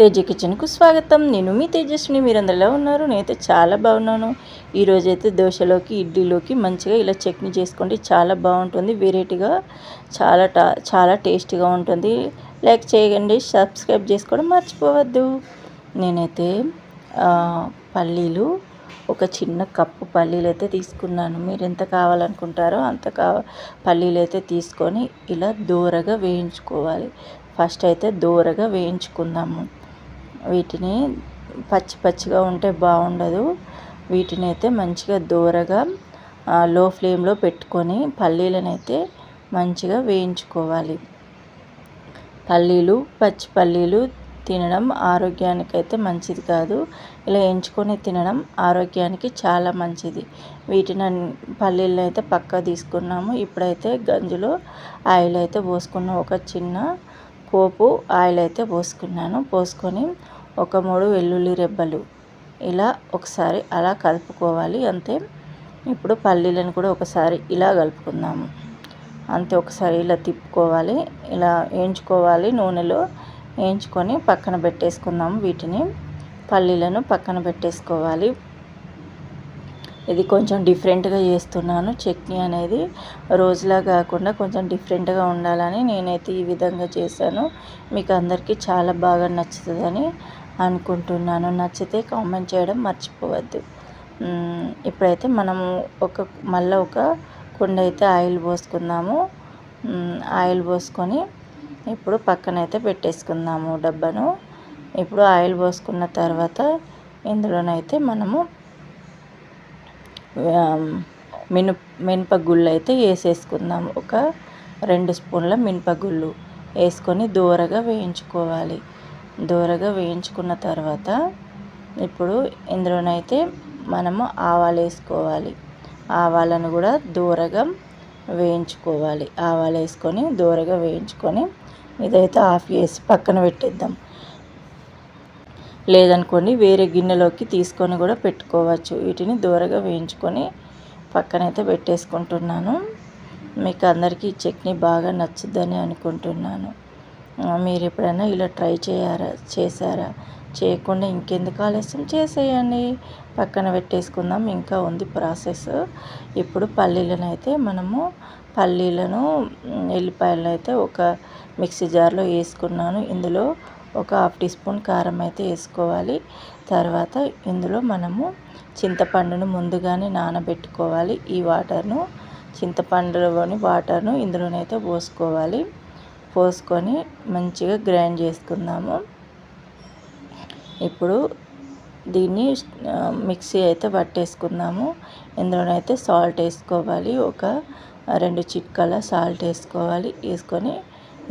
తేజ కిచెన్కు స్వాగతం. నేను మీ తేజస్విని. మీరందరూ ఎలా ఉన్నారు? నేనైతే చాలా బాగున్నాను. ఈరోజు అయితే దోశలోకి ఇడ్లీలోకి మంచిగా ఇలా చట్నీ చేసుకోండి. చాలా బాగుంటుంది. వెరైటీగా చాలా టా చాలా టేస్టీగా ఉంటుంది. లైక్ చేయండి. సబ్స్క్రైబ్ చేసుకోవడం మర్చిపోవద్దు. నేనైతే పల్లీలు ఒక చిన్న కప్పు పల్లీలు అయితే తీసుకున్నాను. మీరు ఎంత కావాలనుకుంటారో అంత కా పల్లీలు అయితే తీసుకొని ఇలా దూరగా వేయించుకోవాలి. ఫస్ట్ అయితే దూరగా వేయించుకుందాము. వీటిని పచ్చి పచ్చిగా ఉంటే బాగుండదు. వీటిని అయితే మంచిగా దూరగా లో ఫ్లేమ్లో పెట్టుకొని పల్లీలను అయితే మంచిగా వేయించుకోవాలి. పల్లీలు పచ్చి పల్లీలు తినడం ఆరోగ్యానికి అయితే మంచిది కాదు. ఇలా ఎంచుకొని తినడం ఆరోగ్యానికి చాలా మంచిది. వీటిని పల్లీలను అయితే పక్క తీసుకున్నాము. ఇప్పుడైతే గంజులో ఆయిల్ అయితే పోసుకున్న ఒక చిన్న పోపు ఆయిల్ అయితే పోసుకున్నాను. పోసుకొని ఒక మూడు వెల్లుల్లి రెబ్బలు ఇలా ఒకసారి అలా కలుపుకోవాలి. అంతే. ఇప్పుడు పల్లీలను కూడా ఒకసారి ఇలా కలుపుకుందాము. అంతే ఒకసారి ఇలా తిప్పుకోవాలి. ఇలా వేయించుకోవాలి నూనెలో. వేయించుకొని పక్కన పెట్టేసుకుందాము వీటిని. పల్లీలను పక్కన పెట్టేసుకోవాలి. ఇది కొంచెం డిఫరెంట్గా చేస్తున్నాను. చట్నీ అనేది రోజులా కాకుండా కొంచెం డిఫరెంట్గా ఉండాలని నేనైతే ఈ విధంగా చేశాను. మీకు అందరికీ చాలా బాగా నచ్చుతుందని అనుకుంటున్నాను. నచ్చితే కామెంట్ చేయడం మర్చిపోవద్దు. ఇప్పుడైతే మనము ఒక మళ్ళీ ఒక కుండ అయితే ఆయిల్ పోసుకుందాము. ఆయిల్ పోసుకొని ఇప్పుడు పక్కనైతే పెట్టేసుకుందాము డబ్బాను. ఇప్పుడు ఆయిల్ పోసుకున్న తర్వాత ఇందులోనైతే మనము మినప మినపగుళ్ళు అయితే వేసేసుకుందాం. ఒక రెండు స్పూన్ల మినపగుళ్ళు వేసుకొని దూరగా వేయించుకోవాలి. దూరగా వేయించుకున్న తర్వాత ఇప్పుడు ఇందులోనైతే మనము ఆవాలు వేసుకోవాలి. ఆవాలను కూడా దూరగా వేయించుకోవాలి. ఆవాలు వేసుకొని దూరగా వేయించుకొని ఇదైతే ఆఫ్ చేసి పక్కన పెట్టేద్దాం. లేదనుకోండి వేరే గిన్నెలోకి తీసుకొని కూడా పెట్టుకోవచ్చు. వీటిని దూరగా వేయించుకొని పక్కనైతే పెట్టేసుకుంటున్నాను. మీకు అందరికీ ఈ చట్నీ బాగా నచ్చుద్దని అనుకుంటున్నాను. మీరు ఎప్పుడైనా ఇలా ట్రై చేయారా? చేశారా? చేయకుండా ఇంకెందుకు ఆలస్యం? చేసేయండి. పక్కన పెట్టేసుకుందాం. ఇంకా ఉంది ప్రాసెస్. ఇప్పుడు పల్లీలను అయితే మనము పల్లీలను ఎల్లిపాయలను అయితే ఒక మిక్సీ జార్లో వేసుకున్నాను. ఇందులో ఒక హాఫ్ టీ స్పూన్ కారం అయితే వేసుకోవాలి. తర్వాత ఇందులో మనము చింతపండును ముందుగానే నానబెట్టుకోవాలి. ఈ వాటర్ను చింతపండులోని వాటర్ను ఇందులోనైతే పోసుకోవాలి. పోసుకొని మంచిగా గ్రైండ్ చేసుకుందాము. ఇప్పుడు దీన్ని మిక్సీ అయితే పట్టేసుకుందాము. ఇందులోనైతే సాల్ట్ వేసుకోవాలి. ఒక రెండు చిట్కల సాల్ట్ వేసుకోవాలి. వేసుకొని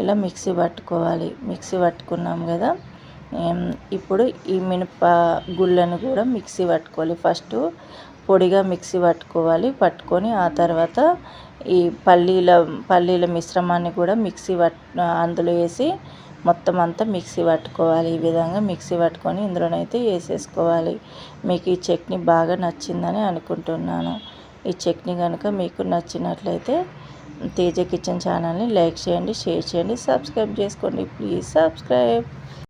ఇలా మిక్సీ పట్టుకోవాలి. మిక్సీ పట్టుకున్నాం కదా. ఇప్పుడు ఈ మినప గుళ్ళను కూడా మిక్సీ పట్టుకోవాలి. ఫస్ట్ పొడిగా మిక్సీ పట్టుకోవాలి. పట్టుకొని ఆ తర్వాత ఈ పల్లీల పల్లీల మిశ్రమాన్ని కూడా మిక్సీ పట్ అందులో వేసి మొత్తం అంతా మిక్సీ పట్టుకోవాలి. ఈ విధంగా మిక్సీ పట్టుకొని ఇందులోనైతే వేసేసుకోవాలి. మీకు ఈ చట్నీ బాగా నచ్చిందని అనుకుంటున్నాను. ఈ చట్నీ కనుక మీకు నచ్చినట్లయితే తేజ కిచెన్ ఛానల్ని లైక్ చేయండి షేర్ చేయండి సబ్స్క్రైబ్ చేసుకోండి. Please subscribe.